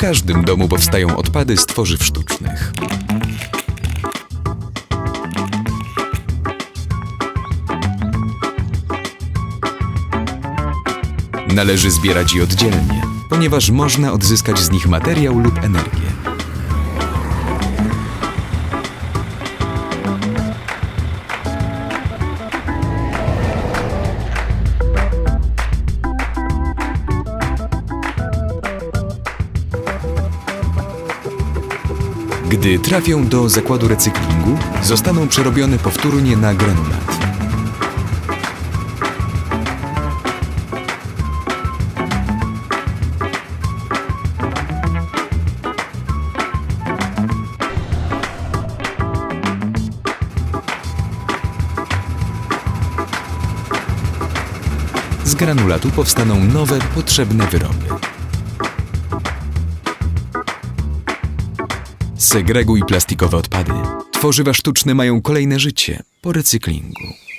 każdym domu powstają odpady z tworzyw sztucznych. Należy zbierać je oddzielnie, ponieważ można odzyskać z nich materiał lub energię. Gdy trafią do zakładu recyklingu, zostaną przerobione powtórnie na granulat. Z granulatu powstaną nowe, potrzebne wyroby. Segreguj plastikowe odpady. Tworzywa sztuczne mają kolejne życie po recyklingu.